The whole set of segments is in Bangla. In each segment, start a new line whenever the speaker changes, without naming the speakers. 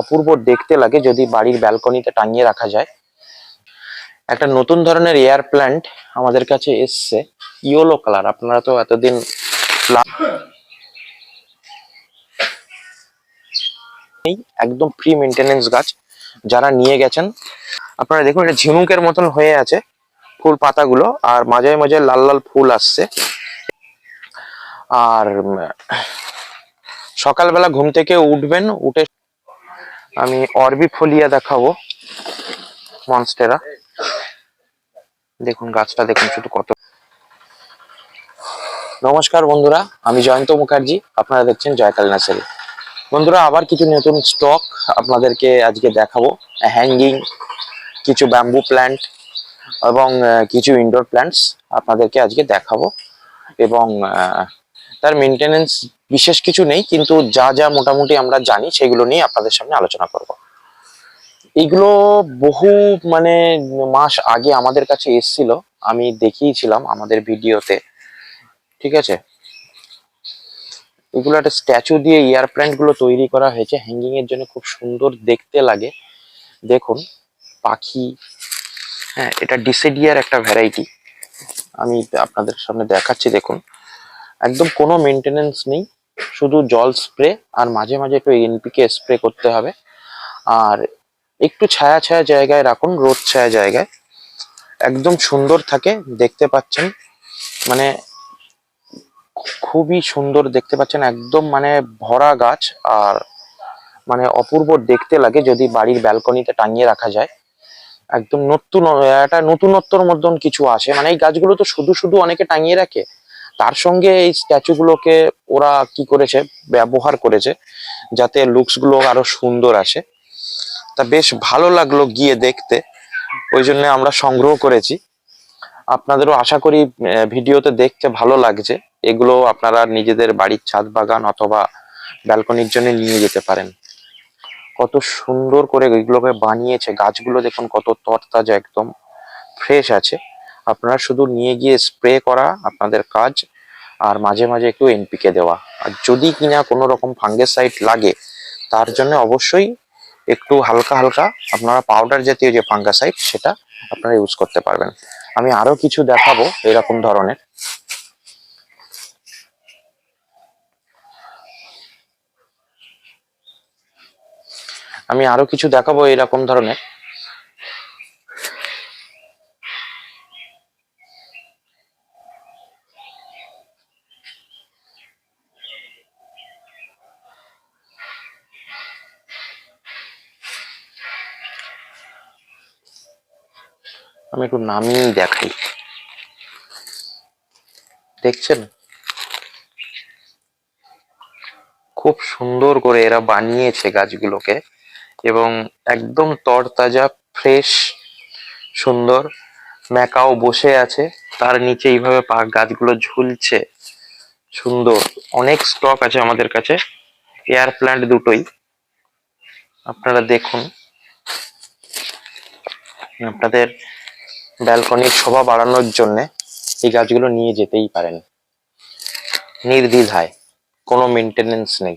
অপূর্ব দেখতে লাগে যদি বাড়ির ব্যালকনিতে টাঙিয়ে রাখা যায়। একটা নতুন ধরনের এয়ার প্ল্যান্ট আমাদের কাছে এসছে, ইয়েলো কালার। আপনারা তো এতদিন একদম প্রি মেনটেনেন্স গাছ যারা নিয়ে গেছেন। আপনারা দেখুন, এটা ঝিনুকের মতন হয়ে আছে ফুল পাতাগুলো, আর মাঝে মাঝে লাল লাল ফুল আসছে। আর সকালবেলা ঘুম থেকে উঠবেন, উঠে আমি অরবি ফলিয়া দেখাবো মনস্টেরা। দেখুন, গাছটা দেখুন শুধু কত। নমস্কার বন্ধুরা, আমি জয়ন্ত মুখার্জি, আপনারা দেখছেন জয়কাল নার্সারি। বন্ধুরা, আবার কিছু নতুন স্টক আপনাদেরকে আজকে দেখাবো। হ্যাঙ্গিং, কিছু ব্যাম্বু প্ল্যান্ট এবং কিছু ইনডোর প্ল্যান্টস আপনাদেরকে আজকে দেখাবো। এবং তার মেনটেনেন্স বিশেষ কিছু নেই, কিন্তু যা যা মোটামুটি আমরা জানি সেগুলো নিয়ে আপনাদের সামনে আলোচনা করব। এগুলো বহু মানে মাস আগে আমাদের কাছে এসেছিল, আমি দেখিয়েছিলাম আমাদের ভিডিওতে, ঠিক আছে? এগুলো একটা স্ট্যাচু দিয়ে এয়ার প্ল্যান্টগুলো তৈরি করা হয়েছে হ্যাঙ্গিং এর জন্য খুব সুন্দর দেখতে লাগে। দেখুন, পাখি হ্যাঁ এটা ডিসেডিয়ার একটা ভ্যারাইটি আমি আপনাদের সামনে দেখাচ্ছি, দেখুন। একদম কোনো মেনটেনেন্স নেই। শুধু জল স্প্রে আর মাঝে মাঝে একটু এনপিকে স্প্রে করতে হবে। আর একটু ছায়া ছায়া জায়গায় রাখুন, রোদ ছায়া জায়গায়। একদম সুন্দর থাকে, দেখতে পাচ্ছেন। মানে খুবই সুন্দর দেখতে পাচ্ছেন, একদম মানে ভরা গাছ। আর মানে অপূর্ব দেখতে লাগে যদি বাড়ির ব্যালকনিতে টাঙিয়ে রাখা যায়। একদম নতুন একটা নতুনত্বর মতন কিছু আসে। মানে এই গাছগুলো তো শুধু শুধু অনেকে টাঙিয়ে রাখে। তার সঙ্গে এই স্ট্যাচু গুলোকে ওরা কি করেছে? ব্যবহার করেছে, যাতে লুকসগুলো আরও সুন্দর আসে। তা বেশ ভালো লাগল গিয়ে দেখতে, ওই জন্য আমরা সংগ্রহ করেছি। আপনাদেরও আশা করি ভিডিওতে দেখতে ভালো লাগছে। এগুলো আপনারা নিজেদের বাড়ির ছাদ বাগান অথবা ব্যালকনির জন্য নিয়ে যেতে পারেন। কত সুন্দর করে এগুলোকে বানিয়েছে। গাছগুলো দেখুন কত তরতাজা একদম ফ্রেশ আছে। আপনারা শুধু নিয়ে গিয়ে স্প্রে করা, আপনাদের কাজ আর মাঝে মাঝে একটু এনপিকে দেওয়া। আর যদি কিনা কোনো রকম ফাঙ্গেসাইড লাগে, তার জন্য অবশ্যই একটু হালকা হালকা আপনারা পাউডার জাতীয় যে ফাঙ্গাসাইড সেটা আপনারা ইউজ করতে পারবেন। আমি আরও কিছু দেখাবো এরকম ধরনের। আমি আরও কিছু দেখাবো এরকম ধরনের। আমি একটু নামিয়েই দেখাই। দেখছেন? খুব সুন্দর করে এরা বানিয়েছে গাছগুলোকে এবং একদম তরতাজা, ফ্রেশ, সুন্দর। ম্যাকাও বসে আছে, তার নিচে এইভাবে গাছগুলো ঝুলছে। সুন্দর। অনেক স্টক আছে আমাদের কাছে। এয়ার প্ল্যান্ট দুটোই। আপনারা দেখুন। আপনাদের ব্যালকনির শোভা বাড়ানোর জন্য এই গাছগুলো নিয়ে যেতেই পারেন। নির্দ্বিধায়, কোনো মেনটেনেন্স নেই।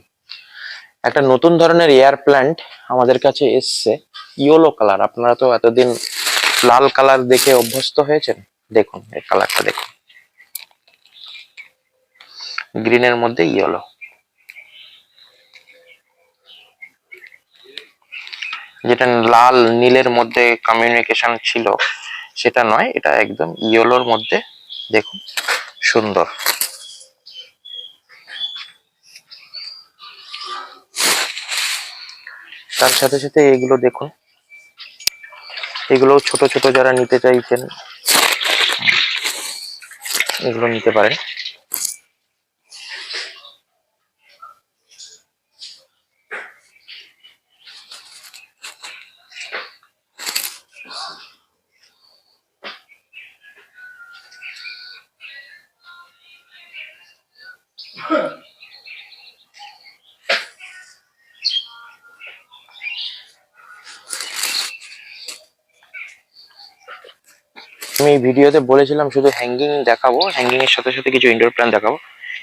একটা নতুন ধরনের এয়ার প্ল্যান্ট আমাদের কাছে এসছে ইয়েলো কালার আপনারা তো এতদিন লাল কালার দেখে অভ্যস্ত হয়েছেন? দেখুন, এই কালারটা দেখুন। গ্রিনের মধ্যে ইয়েলো যেটা লাল, নীলের মধ্যে কমিউনিকেশন ছিল। সেটা নয়, এটা একদম ইয়েলোর মধ্যে দেখুন, সুন্দর। তার সাথে সাথে এগুলো দেখুন এগুলো ছোট ছোট যারা নিতে চাইছেন, এগুলো নিতে পারেন। আমি এই ভিডিওতে বলেছিলাম শুধু হ্যাঙ্গিং দেখাবো। হ্যাঙ্গিং এর সাথে সাথে কিছু ইনডোর প্ল্যান দেখাবো।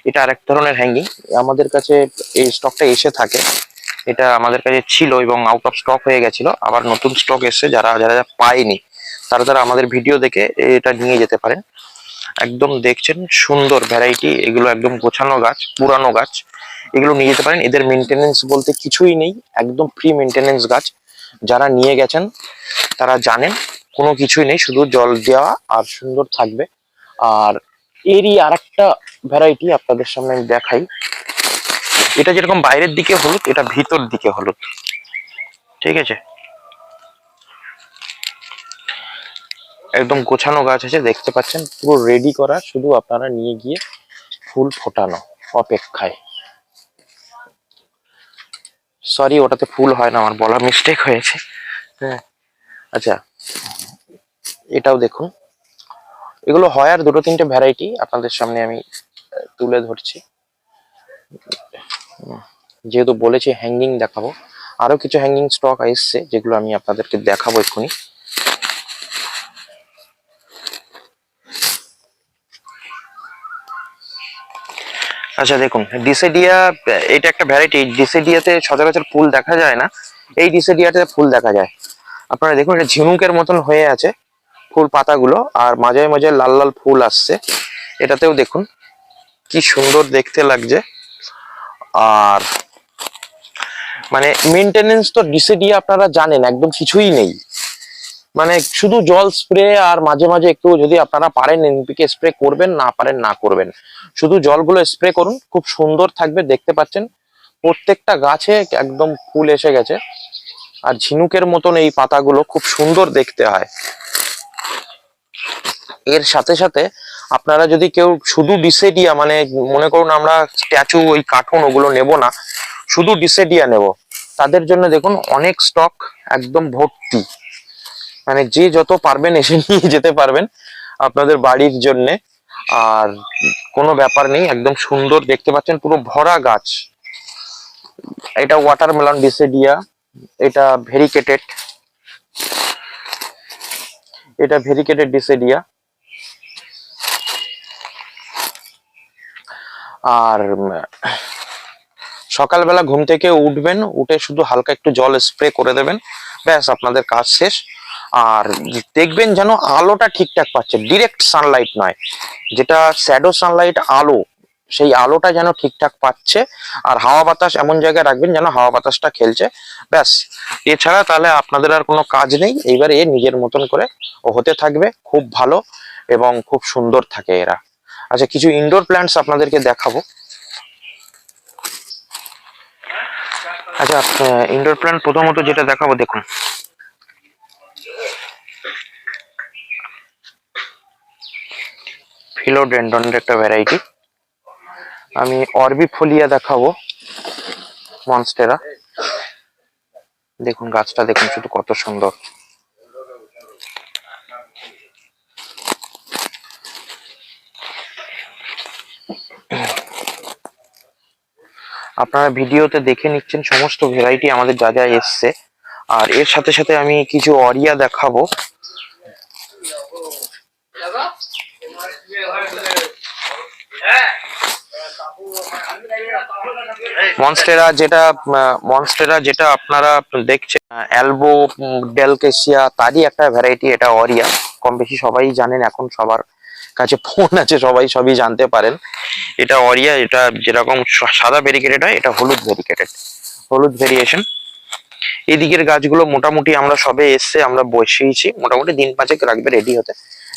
এটা আরেক ধরনের হ্যাঙ্গিং আমাদের কাছে এই স্টকটা এসে থাকে। এটা আমাদের কাছে ছিল এবং আউট অফ স্টক হয়ে গেছিল। আবার নতুন স্টক এসছে। যারা যারা পায়নি, তারা তারা আমাদের ভিডিও দেখে এটা নিয়ে যেতে পারেন। একদম দেখছেন সুন্দর ভ্যারাইটি এগুলো একদম গোছানো গাছ, পুরানো গাছ। এগুলো নিয়ে যেতে পারেন, এদের মেনটেনেন্স বলতে কিছুই নেই, একদম ফ্রি মেনটেনেন্স গাছ। যারা নিয়ে গেছেন, তারা জানেন, কোনো কিছুই নেই, শুধু জল দেওয়া আর সুন্দর থাকবে। আর এরই আর একটা ভ্যারাইটি আপনাদের সামনে আমি দেখাই। এটা যেরকম বাইরের দিকে হলুদ, এটা ভিতর দিকে হলুদ। ঠিক আছে? একদম গোছানো গাছ আছে, দেখতে পাচ্ছেন? পুরো রেডি করা, শুধু আপনারা নিয়ে গিয়ে ফুল ফোটানো অপেক্ষায়। সরি ওটাতে ফুল হয় না, আমার বলা মিস্টেক হয়েছে। হ্যাঁ আচ্ছা এটাও দেখুন। এগুলো হয় আর দুটো তিনটে ভ্যারাইটি আপনাদের সামনে আমি তুলে ধরছি। যেহেতু বলেছি হ্যাঙ্গিং দেখাবো আরও কিছু হ্যাঙ্গিং স্টক এসছে, যেগুলো আমি আপনাদেরকে দেখাবো এক্ষুনি। আচ্ছা দেখুন ডিসেডিয়া এটা একটা ভ্যারাইটি ডিসেডিয়াতে সচরাচর ফুল দেখা যায় না। এই ডিসেডিয়াতে ফুল দেখা যায়। আপনারা দেখুন, এটা ঝিনুকের মতন হয়ে আছে ফুল পাতাগুলো, আর মাঝে মাঝে লাল লাল ফুল আসছে। এটাতেও দেখুন, কি সুন্দর দেখতে লাগছে। আর মানে মেনটেনেন্স তো ডিসেডিয়া আপনারা জানেন, একদম কিছুই নেই। মানে শুধু জল স্প্রে আর মাঝে মাঝে একটু যদি আপনারা পারেন এনপিকে স্প্রে করবেন, না পারেন, না করবেন। শুধু জলগুলো স্প্রে করুন, খুব সুন্দর থাকবে, দেখতে পাচ্ছেন। প্রত্যেকটা গাছে একদম ফুল এসে গেছে। আর ঝিনুকের মতন এই পাতাগুলো খুব সুন্দর দেখতে হয়। এর সাথে সাথে আপনারা যদি কেউ শুধু ডিসেডিয়া মানে মনে করুন আমরা স্ট্যাচু, ওই কার্টুন ওগুলো নেব না, শুধু ডিসেডিয়া নেব। তাদের জন্য দেখুন, অনেক স্টক একদম ভর্তি। মানে যে যত পারবেন এসে নিয়ে যেতে পারবেন আপনাদের বাড়ির জন্য। আর কোনো ব্যাপার নেই, একদম সুন্দর দেখতে পাচ্ছেন পুরো ভরা গাছ। এটা ওয়াটারমেলন ডিসেডিয়া এটা ভেরিকেটেড এটা ভেরিকেটেড ডিসেডিয়া আর সকালবেলা ঘুম থেকে উঠবেন, উঠে শুধু হালকা একটু জল স্প্রে করে দেবেন। ব্যাস, আপনাদের কাজ শেষ। আর দেখবেন যেন আলোটা ঠিকঠাক পাচ্ছে ডিরেক্ট সানলাইট নয়। যেটা শ্যাডো সানলাইট আলো, সেই আলোটা যেন ঠিকঠাক পাচ্ছে, আর হাওয়া বাতাস এমন জায়গায় রাখবেন যেন হাওয়া বাতাসটা খেলছে। ব্যাস, এছাড়া তাহলে আপনাদের আর কোনো কাজ নেই, এইবার এ নিজের মতন করে ও হতে থাকবে, খুব ভালো এবং খুব সুন্দর থাকে এরা। আচ্ছা কিছু ইনডোর প্ল্যান্টস আপনাদেরকে দেখাবো। আচ্ছা ইনডোর প্ল্যান্ট প্রথমত যেটা দেখাবো, দেখুন। ফিলোডেন্ডনের একটা ভ্যারাইটি আমি অরবিফোলিয়া দেখাবো মনস্টেরা। দেখুন, গাছটা দেখুন শুধু কত সুন্দর। আপনারা ভিডিওতে দেখে নিচ্ছেন সমস্ত ভ্যারাইটি আমাদের যা যা এসছে। আর এর সাথে সাথে আমি কিছু অরিয়া দেখাবো। মনস্টেরা যেটা মনস্টেরা যেটা আপনারা দেখছেন অ্যালবো ডেলকেসিয়া তারই একটা ভ্যারাইটি এটা অরিয়া কম বেশি সবাই জানেন, এখন সবার কাছে ফোন আছে, সবাই সবই জানতে পারেন। এটা অরিয়া এটা যেরকম সাদা ভেরিকেটেড হয়, এটা হলুদ ভেরিকেটেড হলুদ ভেরিয়েশন এদিকের গাছগুলো মোটামুটি আমরা সবে এসছে, আমরা বসিয়েছি। মোটামুটি দিন পাঁচেক রাখবে রেডি হতে।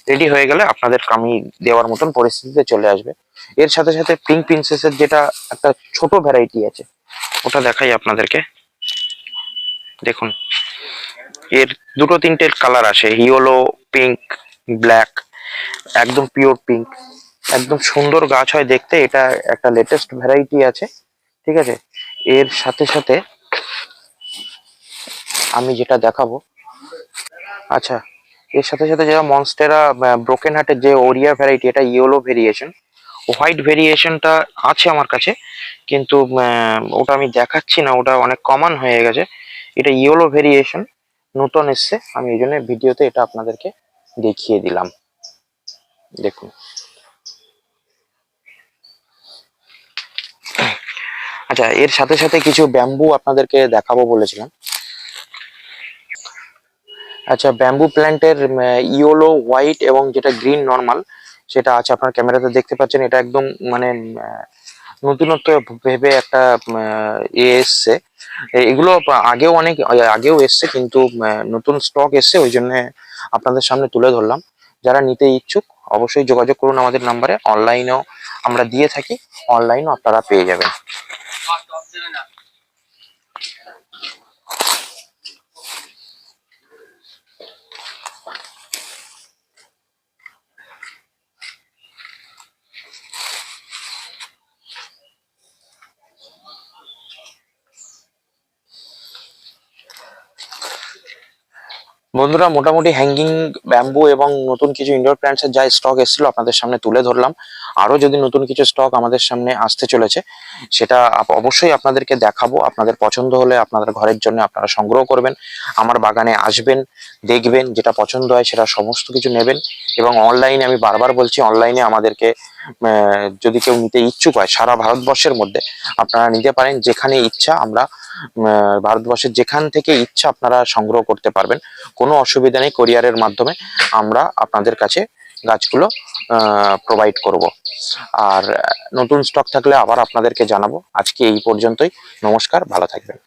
রেডি হয়ে গেলে আপনাদের আমি দেওয়ার মতন পরিস্থিতিতে চলে আসবে। এর সাথে সাথে পিঙ্ক প্রিন্সেসের যেটা একটা ছোট ভ্যারাইটি আছে, ওটা দেখাই আপনাদেরকে। দেখুন, এর দুটো তিনটে কালার আছে ইয়েলো পিঙ্ক ব্ল্যাক একদম পিওর পিঙ্ক একদম সুন্দর গাছ হয় দেখতে, এটা একটা লেটেস্ট ভ্যারাইটি আছে, ঠিক আছে? এর সাথে সাথে আমি যেটা দেখাবো আচ্ছা এর সাথে সাথে যেটা মনস্টেরা ব্রোকেন হার্টের যে ওরিয়া ভ্যারাইটি এটা ইয়েলো ভেরিয়েশন হোয়াইট ভেরিয়েশনটা আছে আমার কাছে, কিন্তু ওটা আমি দেখাচ্ছি না, ওটা অনেক কমন হয়ে গেছে। এটা ইয়েলো ভেরিয়েশন নতুন এসছে, আমি এই জন্য ভিডিওতে এটা আপনাদেরকে দেখিয়ে দিলাম। দেখুন। আচ্ছা এর সাথে সাথে কিছু ব্যাম্বু আপনাদেরকে দেখাবো বলেছিলাম। আচ্ছা ব্যাম্বু প্ল্যান্টের ইয়েলো হোয়াইট এবং যেটা গ্রিন নর্মাল সেটা আছে আপনার ক্যামেরাতে দেখতে পাচ্ছেন। এটা একদম মানে নতুনত্ব ভেবে একটা এ এসছে। এগুলো আগেও অনেক আগেও এসছে কিন্তু নতুন স্টক এসছে, ওই জন্য আপনাদের সামনে তুলে ধরলাম। যারা নিতে ইচ্ছুক, অবশ্যই যোগাযোগ করুন আমাদের নাম্বারে। অনলাইনেও আমরা দিয়ে থাকি অনলাইনও আপনারা পেয়ে যাবেন। বন্ধুরা, মোটামুটি হ্যাঙ্গিং ব্যাম্বু এবং নতুন কিছু ইনডোর প্ল্যান্টস এর যা স্টক এসেছিল আপনাদের সামনে তুলে ধরলাম। আরও যদি নতুন কিছু স্টক আমাদের সামনে আসতে চলেছে, সেটা অবশ্যই আপনাদেরকে দেখাবো। আপনাদের পছন্দ হলে আপনাদের ঘরের জন্য আপনারা সংগ্রহ করবেন, আমার বাগানে আসবেন, দেখবেন যেটা পছন্দ হয় সেটা সমস্ত কিছু নেবেন এবং অনলাইনে আমি বারবার বলছি অনলাইনে আমাদেরকে যদি কেউ নিতে ইচ্ছুক হয়, সারা ভারতবর্ষের মধ্যে আপনারা নিতে পারেন, যেখানে ইচ্ছা আমরা ভারতবর্ষের যেখান থেকে ইচ্ছা আপনারা সংগ্রহ করতে পারবেন। কোনো অসুবিধা নেই কোরিয়ারের মাধ্যমে আমরা আপনাদের কাছে গাছগুলো প্রোভাইড করব। আর নতুন স্টক থাকলে আবার আপনাদেরকে জানাব। আজকে এই পর্যন্তই। নমস্কার, ভালো থাকবেন।